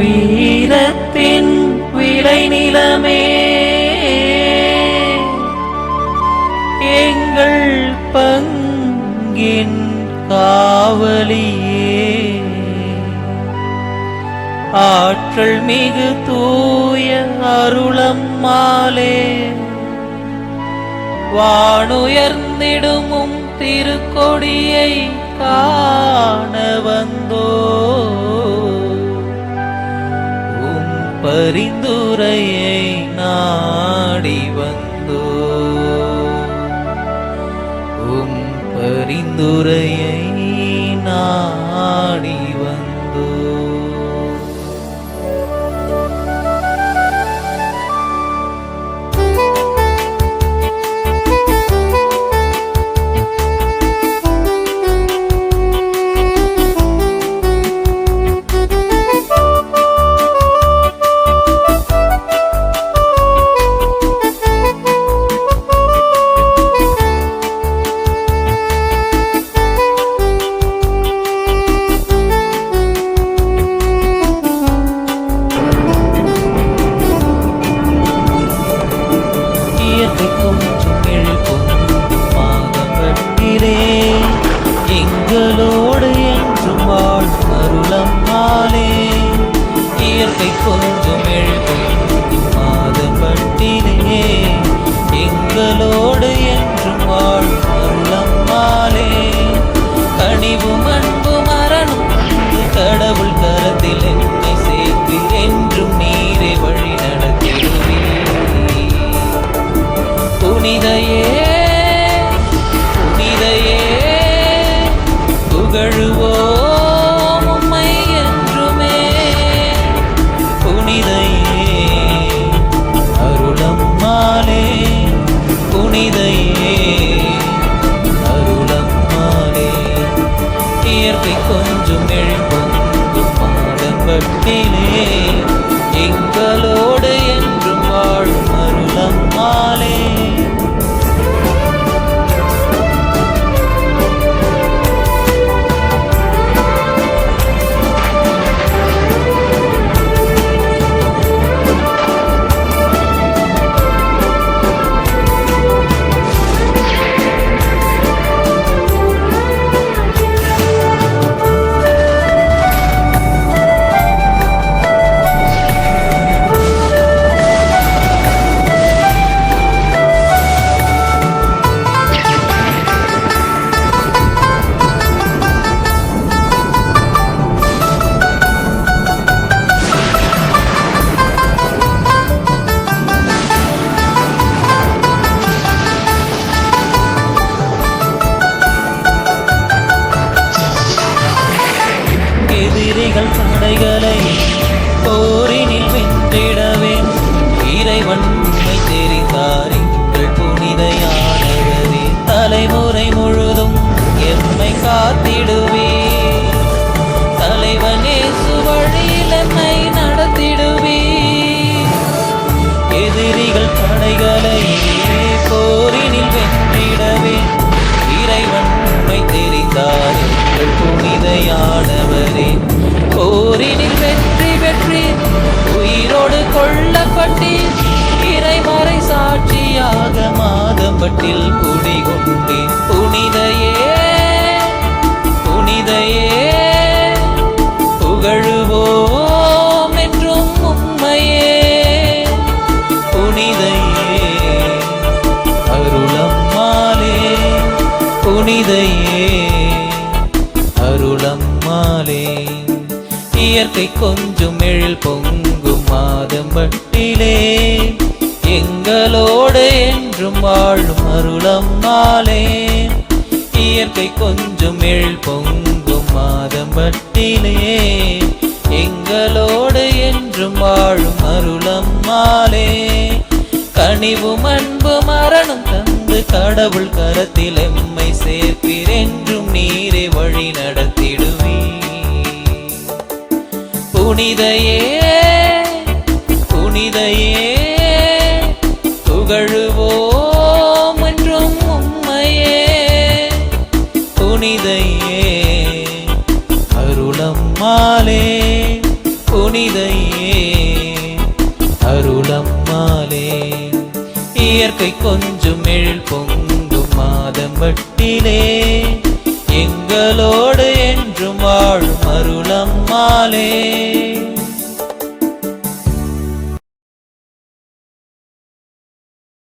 வீரத்தின் விளை நிலமே. எங்கள் பங்கின் காவலியே. ஆற்றல் மிகு தூய அருளம்மாலே வானுயர்ந்திடுமும் திருக்கொடியை காண வந்தோ பரிந்துரையை நாடி வந்தோ. உம் பரிந்துரையை நாடி இயற்கை கொஞ்சம் மாதவட்டிலே எங்களோடு என்றும் வாழ் அருளம்மாளே இயற்கை புனிதையே புனிதையே புகழுவோம் உம்மை என்றுமே. புனிதையே அருளம்மாலே புனிதையே அருளம்மாலே இயற்கை கொஞ்சம் எழுப்பும் மாதம்பட்டிலே எங்களோடு என்றும் எதிரிகள் தடைகளை இயற்கை கொஞ்சம் எழில் பொங்கும் மாதம்பட்டிலே எங்களோடு என்றும் வாழும் அருளம்மாலே இயற்கை கொஞ்சம் எழில் பொங்கும் மாதம்பட்டிலே எங்களோடு என்றும் வாழும் அருளம்மாலே கனிவும் அன்பு மரணம் தந்து கடவுள் கரத்தில் எம்மை சேர்ப்பிரென்றும் நீரே. புனிதையே புனிதையே புகழுவோம் என்றும் உம்மையே. புனிதையே அருளம்மாலே புனிதையே அருளம்மாலே இயற்கை கொஞ்சம் எழில் பொங்கும் மாதம் வட்டிலே. எங்களோடு என்றும் வாழும் அருளம்மாளே.